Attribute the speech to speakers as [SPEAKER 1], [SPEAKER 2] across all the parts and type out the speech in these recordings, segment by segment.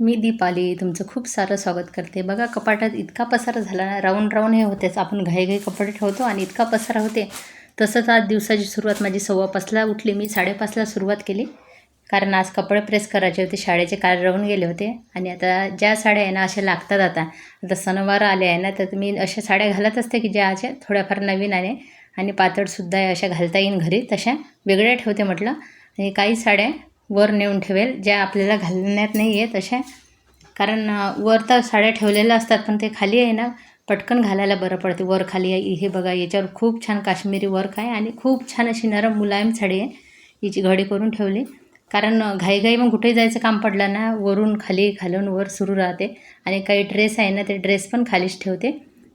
[SPEAKER 1] मी दीपाली तुमचं खूप सारं स्वागत करते. बघा कपाटात इतका पसारा झाला ना राऊंड राऊंड हे होतेच. आपण घाईघाई कपडे ठेवतो आणि इतका पसारा होते. तसंच आज दिवसाची सुरुवात माझी सव्वा पाचला उठली. मी साडेपाचला सुरुवात केली. कारण आज कपडे प्रेस करायचे होते. शाळेचे काल राहून गेले होते. आणि आता ज्या साड्या आहे ना अशा लागतात आता. आता सणवार आले आहे ना तर मी अशा साड्या घालत असते की ज्या अशा थोड्याफार नवीन आहे आणि पातळसुद्धा आहे अशा घालता येईन घरी. तशा वेगळ्या ठेवते म्हटलं. आणि काही साड्या वर नेऊन ठेवेल. ज्या आपल्याला घालण्यात नाही आहेत अशा कारण वर तर साड्या ठेवलेल्या असतात पण ते खाली आहे ना पटकन घालायला बरं पडते. वर खाली आहे हे बघा याच्यावर खूप छान काश्मीरी वर्क आहे आणि खूप छान अशी नरम मुलायम साडी आहे. हिची घडी करून ठेवली. कारण घाईघाई मग कुठे जायचं काम पडलं ना वरून खाली खालून वर सुरू राहते. आणि काही ड्रेस आहे ना ते ड्रेस पण खालीच ठेवते.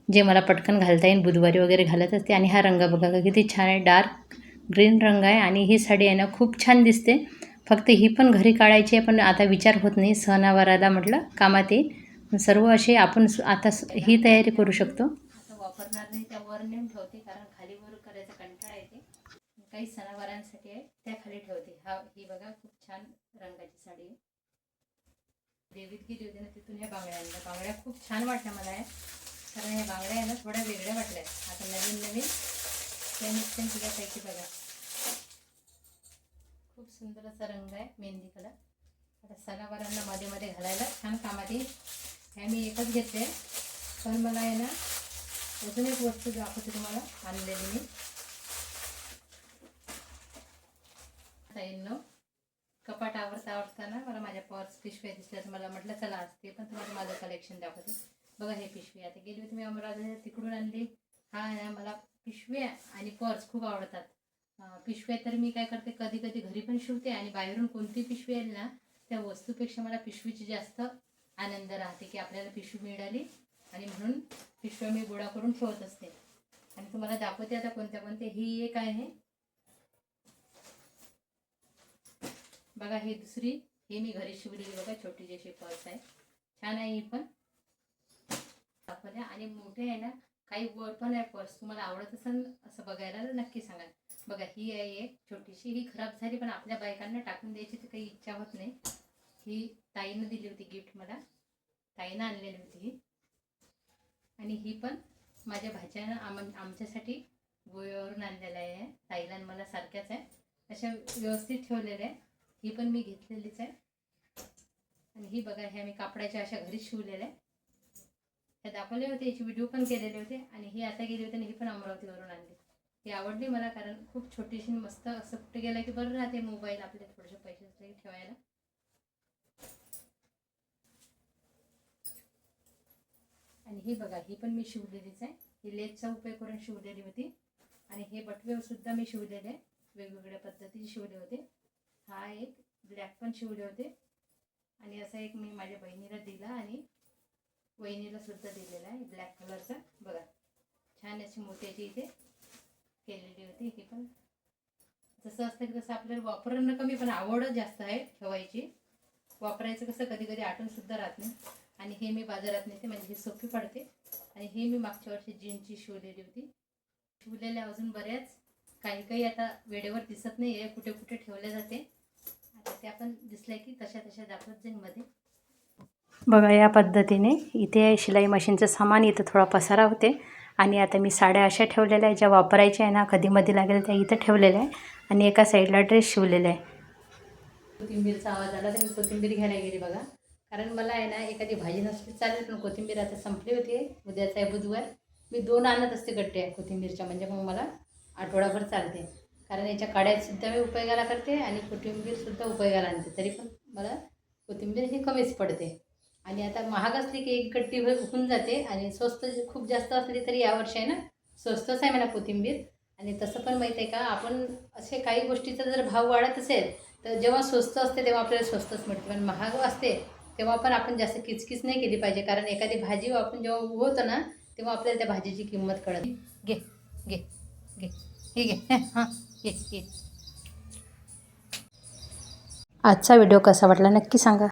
[SPEAKER 1] जे मला पटकन घालता येईल बुधवारी वगैरे घालत असते. आणि हा रंग बघा किती छान आहे. डार्क ग्रीन रंग आहे आणि ही साडी आहे ना खूप छान दिसते. फक्त ही पण घरी काढायची आहे पण आता विचार होत नाही. सणावाराला म्हटलं कामात येईल. सर्व असे आपण आता ही तयारी करू शकतो. आता वापरणार नाही त्या वर नेऊन ठेवते कारण खाली वर करायचा कंटाळा येते. काही सणावारांसाठी आहे त्या खाली ठेवते. हा ही बघा खूप छान रंगाची साडी आहे. देवीत गेली होती ना तिथून ह्या बांगड्या आणल्या. बांगड्या खूप छान वाटल्या मला आहे कारण ह्या बांगड्या आहे ना थोड्या वेगळ्या वाटल्या. आता नवीन नवीन त्या निघते तुझ्यापैकी बघा. खूप सुंदर असा रंग आहे मेहंदी कलर. आता सणावारांना मध्ये मध्ये घालायला छान कामात येईल. ह्या मी एकच घेतले. पण मला आहे ना अजून एक वस्तू दाखवते तुम्हाला आणलेली मी. आता येईल कपाट आवडता आवडताना मला माझ्या पर्स पिशव्या दिसल्या तर मला म्हटलं चला आज ते पण तुम्हाला माझं कलेक्शन दाखवते. बघा हे पिशवी आता गेली होती मी अमरावती तिकडून आणली. हा आहे ना मला पिशव्या आणि पर्स खूप आवडतात. पिशव्या तर मी काय करते कधी कधी घरी पण शिवते आणि बाहेरून कोणती पिशवी येईल ना त्या वस्तूपेक्षा मला पिशवीची जास्त आनंद राहते की आपल्याला पिशवी मिळाली आणि म्हणून पिशव्या मी गोळा करून ठेवत असते. आणि तुम्हाला दाखवते आता कोणत्या कोणत्या. ही एक आहे. बघा ही दुसरी. हे मी घरी शिवलेली बघा छोटी जशी पर्स आहे. छान आहे ही पण. दाखवल्या आणि मोठे आहे ना काही वर पण आहे पर्स. तुम्हाला आवडत असेल असं बघायला नक्की सांगा. बघा ही आहे एक छोटीशी ही खराब झाली पण आपल्या बायकांना टाकून द्यायची तर काही इच्छा होत नाही. ही ताईनं दिली होती गिफ्ट मला. ताईनं आणलेली होती ही. आणि ही पण माझ्या भाच्यानं आम आमच्यासाठी गोव्यावरून आणलेलं आहे. ताईला मला सारख्याच आहे. अशा व्यवस्थित ठेवलेल्या आहे. ही पण मी घेतलेलीच आहे. आणि ही बघा ह्या मी कापडाच्या अशा घरीच शिवलेल्या आहे. ह्या दाखवले होते याची व्हिडिओ पण केलेले होते. आणि ही आता गेली होती आणि ही पण अमरावतीवरून आणली. ती आवडली मला कारण खूप छोटीशी मस्त असं कुठे गेलं की बरं राहते मोबाईल आपले थोडेसे पैसे ठेवायला. आणि ही बघा ही पण मी शिवलेलीच आहे. ही लेसचा उपयोग करून शिवलेली होती. आणि हे बटवे सुद्धा मी शिवलेले आहे. वेगवेगळ्या पद्धतीचे शिवले होते. हा एक ब्लॅक पण शिवले होते. आणि असा एक मी माझ्या बहिणीला दिला आणि वहिनीला सुद्धा दिलेला आहे ब्लॅक कलरचा बघा छान अशी मोत्याची इथे केलेली होती. ही पण जसं असतं की तसं आपल्याला वापरणं कमी पण आवडच जास्त आहे ठेवायची. वापरायचं कसं कधी कधी आठवण सुद्धा राहत नाही. आणि हे मी बाजारात नेते म्हणजे ही सोपी पडते. आणि हे मी मागच्या वर्षी जीनची शिवलेली होती. शिवलेल्या अजून बऱ्याच काही काही आता वेळेवर दिसत नाही आहे कुठे कुठे ठेवल्या जाते. आता त्या पण दिसल्या की तशा तशा दाखवत जाईल मध्ये. बघा या पद्धतीने इथे शिलाई मशीनचं सामान इथं थोडा पसारा होते. आणि आता मी साड्या अशा ठेवलेल्या आहे ज्या वापरायच्या आहे ना कधीमध्ये लागेल त्या इथं ठेवलेल्या आहे आणि एका साईडला ड्रेस शिवलेला आहे कोथिंबीरचा आवाज आला तर मी कोथिंबीर घ्यायला गेली बघा. कारण मला आहे ना एखादी भाजी नसली चालेल पण कोथिंबीर आता संपली होती. उद्याचा आहे बुधवार. मी दोन आणत असते गट्टे कोथिंबीरच्या म्हणजे मग मला आठवडाभर चालते. कारण याच्या काड्यासुद्धा मी उपयोगाला करते आणि कोथिंबीरसुद्धा उपयोगाला आणते. तरी पण मला कोथिंबीर ही कमीच पडते. आणि आता महाग असली की एक गट्टी भर होऊन जाते आणि स्वस्त जी खूप जास्त असली तरी यावर्षी आहे ना स्वस्तच आहे मला कोथिंबीर. आणि तसं पण माहीत आहे का आपण असे काही गोष्टीचा जर भाव वाढत असेल तर जेव्हा स्वस्त असते तेव्हा आपल्याला स्वस्तच मिळते. पण महाग असते तेव्हा पण आपण जास्त किचकिच नाही केली पाहिजे. कारण एखादी भाजी आपण जेव्हा उगवतो ना तेव्हा आपल्याला त्या भाजीची किंमत कळत घे घे घे. हे घे हां घे घे. आजचा व्हिडिओ कसा वाटला नक्की सांगा.